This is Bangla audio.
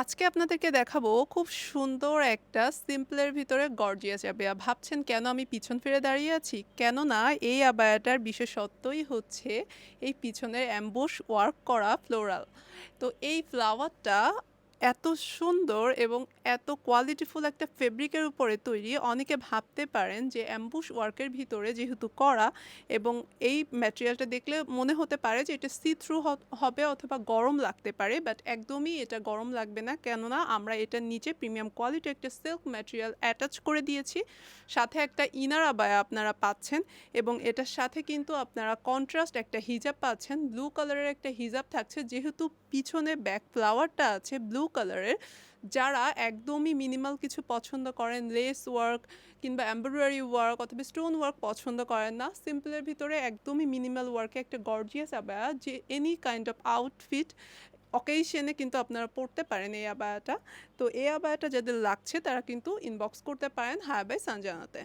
আজকে আপনাদেরকে দেখাবো খুব সুন্দর একটা সিম্পলের ভিতরে গর্জিয়াস আবায়া। ভাবছেন কেন আমি পিছন ফিরে দাঁড়িয়ে আছি? কেননা এই আবায়াটার বিশেষত্বই হচ্ছে এই পিছনের অ্যাম্বুশ ওয়ার্ক করা ফ্লোরাল তো এই ফ্লাওয়ারটা এত সুন্দর এবং এত কোয়ালিটিফুল একটা ফেব্রিকের উপরে তৈরি, অনেকে ভাবতে পারেন যে অ্যাম্বুশ ওয়ার্কের ভিতরে যেহেতু করা এবং এই ম্যাটেরিয়ালটা দেখলে মনে হতে পারে যে এটা সি থ্রু হবে অথবা গরম লাগতে পারে বাট একদমই এটা গরম লাগবে না। কেননা আমরা এটার নিচে প্রিমিয়াম কোয়ালিটির একটা সিল্ক ম্যাটেরিয়াল অ্যাটাচ করে দিয়েছি, সাথে একটা ইনার আবায়া আপনারা পাচ্ছেন এবং এটার সাথে কিন্তু আপনারা কন্ট্রাস্ট একটা হিজাব পাচ্ছেন। ব্লু কালারের একটা হিজাব থাকছে, যেহেতু পিছনে ব্যাক ফ্লাওয়ারটা আছে ব্লু কালারের যারা একদমই মিনিমাল কিছু পছন্দ করেন লেস ওয়ার্ক কিংবা এমব্রয়ডারি ওয়ার্ক অথবা স্টোন ওয়ার্ক পছন্দ করেন না সিম্পলের ভিতরে একদমই মিনিমাল ওয়ার্কে একটা গর্জিয়াস আবায়া যে এনি কাইন্ড অফ আউটফিট অকেশনে কিন্তু আপনারা পড়তে পারেন এই আবায়াটা তো এই আবায়াটা যাদের লাগছে, তারা কিন্তু ইনবক্স করতে পারেন হায়া বাই সানজানাতে